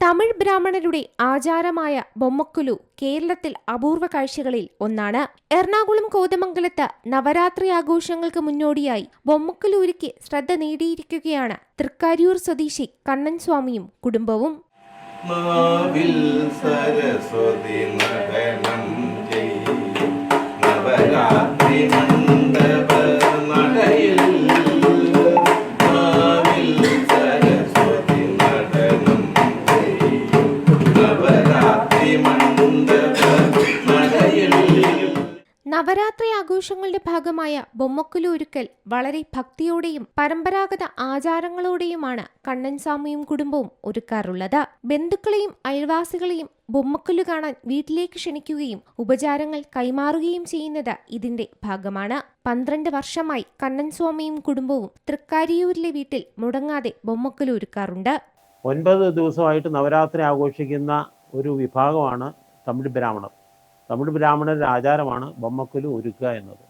തമിഴ് ബ്രാഹ്മണരുടെ ആചാരമായ ബൊമ്മക്കുലു കേരളത്തിൽ അപൂർവ കാഴ്ചകളിൽ ഒന്നാണ്. എറണാകുളം കോതമംഗലത്ത് നവരാത്രി ആഘോഷങ്ങൾക്ക് മുന്നോടിയായി ബൊമ്മക്കുലൂരിക്ക് ശ്രദ്ധ നേടിയിരിക്കുകയാണ് തൃക്കാരിയൂർ സ്വദേശി കണ്ണൻ സ്വാമിയും കുടുംബവും. നവരാത്രി ആഘോഷങ്ങളുടെ ഭാഗമായ ബൊമ്മക്കുലൊരുക്കൽ വളരെ ഭക്തിയോടെയും പരമ്പരാഗത ആചാരങ്ങളോടെയുമാണ് കണ്ണൻ സ്വാമിയും കുടുംബവും ഒരുക്കാറുള്ളത്. ബന്ധുക്കളെയും അയൽവാസികളെയും ബൊമ്മക്കുല്ലു കാണാൻ വീട്ടിലേക്ക് ക്ഷണിക്കുകയും ഉപചാരങ്ങൾ കൈമാറുകയും ചെയ്യുന്നത് ഇതിന്റെ ഭാഗമാണ്. പന്ത്രണ്ട് വർഷമായി കണ്ണൻ സ്വാമിയും കുടുംബവും തൃക്കാരിയൂരിലെ വീട്ടിൽ മുടങ്ങാതെ ബൊമ്മക്കുലു ഒരുക്കാറുണ്ട്. ഒൻപത് ദിവസമായിട്ട് നവരാത്രി ആഘോഷിക്കുന്ന ഒരു വിഭാഗമാണ് തമിഴ് ബ്രാഹ്മണർ തമിഴ് ബ്രാഹ്മണരുടെ ആചാരമാണ് ബൊമ്മക്കുലു ഒരുക്കുക എന്നത്.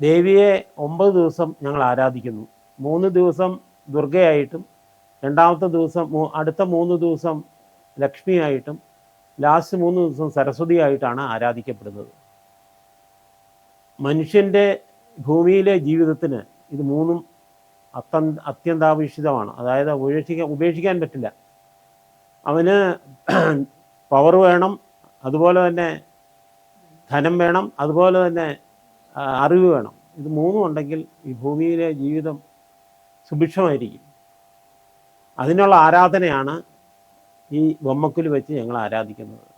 ദേവിയെ ഒമ്പത് ദിവസം ഞങ്ങൾ ആരാധിക്കുന്നു. മൂന്ന് ദിവസം ദുർഗയായിട്ടും രണ്ടാമത്തെ ദിവസം അടുത്ത മൂന്ന് ദിവസം ലക്ഷ്മിയായിട്ടും ലാസ്റ്റ് മൂന്ന് ദിവസം സരസ്വതിയായിട്ടാണ് ആരാധിക്കപ്പെടുന്നത്. മനുഷ്യന്റെ ഭൂമിയിലെ ജീവിതത്തിന് ഇത് മൂന്നും അത്യ അത്യന്താപേക്ഷിതമാണ്. അതായത് ഉപേക്ഷിക്കാൻ ഉപേക്ഷിക്കാൻ പറ്റില്ല. അവന് പവർ വേണം. അതുപോലെ തന്നെ ധനം വേണം അതുപോലെ തന്നെ അറിവ് വേണം. ഇത് മൂന്നും ഉണ്ടെങ്കിൽ ഈ ഭൂമിയിലെ ജീവിതം സുഭിക്ഷമായിരിക്കും. അതിനുള്ള ആരാധനയാണ് ഈ ബൊമ്മക്കുലി വെച്ച് ഞങ്ങൾ ആരാധിക്കുന്നത്.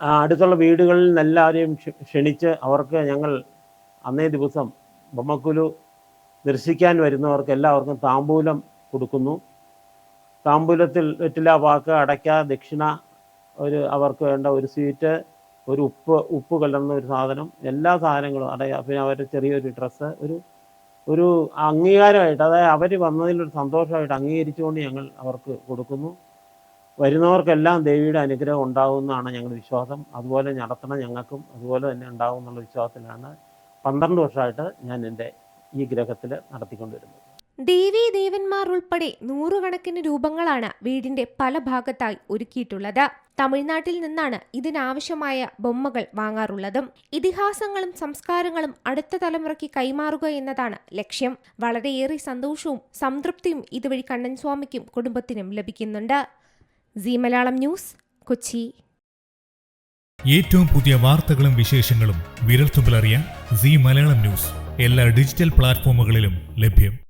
അടുത്തുള്ള വീടുകളിൽ നിന്ന് എല്ലാവരെയും ക്ഷ- ക്ഷണിച്ച് അവർക്ക് ഞങ്ങൾ അന്നേ ദിവസം ബൊമ്മക്കുലു ദർശിക്കാൻ വരുന്നവർക്ക് എല്ലാവർക്കും താമ്പൂലം കൊടുക്കുന്നു. താമ്പൂലത്തിൽ വെറ്റില വാക്ക് അടയ്ക്ക ദക്ഷിണ ഒരു അവർക്ക് വേണ്ട ഒരു സ്വീറ്റ് ഒരു ഉപ്പ് ഉപ്പ് കലർന്ന ഒരു സാധനം എല്ലാ സാധനങ്ങളും അടയ. പിന്നെ അവരുടെ ചെറിയൊരു ഡ്രസ്സ് ഒരു ഒരു അംഗീകാരമായിട്ട് അതായത് അവർ വന്നതിലൊരു സന്തോഷമായിട്ട് അംഗീകരിച്ചുകൊണ്ട് ഞങ്ങൾ അവർക്ക് കൊടുക്കുന്നു. വരുന്നവർക്കെല്ലാം ദേവിയുടെ അനുഗ്രഹം ഉണ്ടാകുമെന്നാണ് ഞങ്ങളുടെ വിശ്വാസം. അതുപോലെ നടത്തണം ഞങ്ങൾക്കും അതുപോലെ തന്നെ ഉണ്ടാകും എന്നുള്ള വിശ്വാസത്തിലാണ് പന്ത്രണ്ട് വർഷമായിട്ട് ഞാൻ എന്റെ ഈ ഗ്രഹത്തിൽ നടത്തിക്കൊണ്ടുവരുന്നത് ദേവീ ദേവന്മാർ ഉൾപ്പെടെ നൂറുകണക്കിന് രൂപങ്ങളാണ് വീടിന്റെ പല ഭാഗത്തായി ഒരുക്കിയിട്ടുള്ളത്. തമിഴ്നാട്ടിൽ നിന്നാണ് ഇതിനാവശ്യമായ ബൊമ്മകൾ വാങ്ങാറുള്ളതും. ഇതിഹാസങ്ങളും സംസ്കാരങ്ങളും അടുത്ത തലമുറയ്ക്ക് കൈമാറുക എന്നതാണ് ലക്ഷ്യം. വളരെയേറെ സന്തോഷവും സംതൃപ്തിയും ഇതുവഴി കണ്ണൻ സ്വാമിക്കും കുടുംബത്തിനും ലഭിക്കുന്നുണ്ട്. Zee Malayalam news Kochi. ഏറ്റവും പുതിയ വാർത്തകളും വിശേഷങ്ങളും വിരൽത്തുമ്പിലറിയാൻ സി മലയാളം ന്യൂസ് എല്ലാ ഡിജിറ്റൽ പ്ലാറ്റ്ഫോമുകളിലും ലഭ്യം.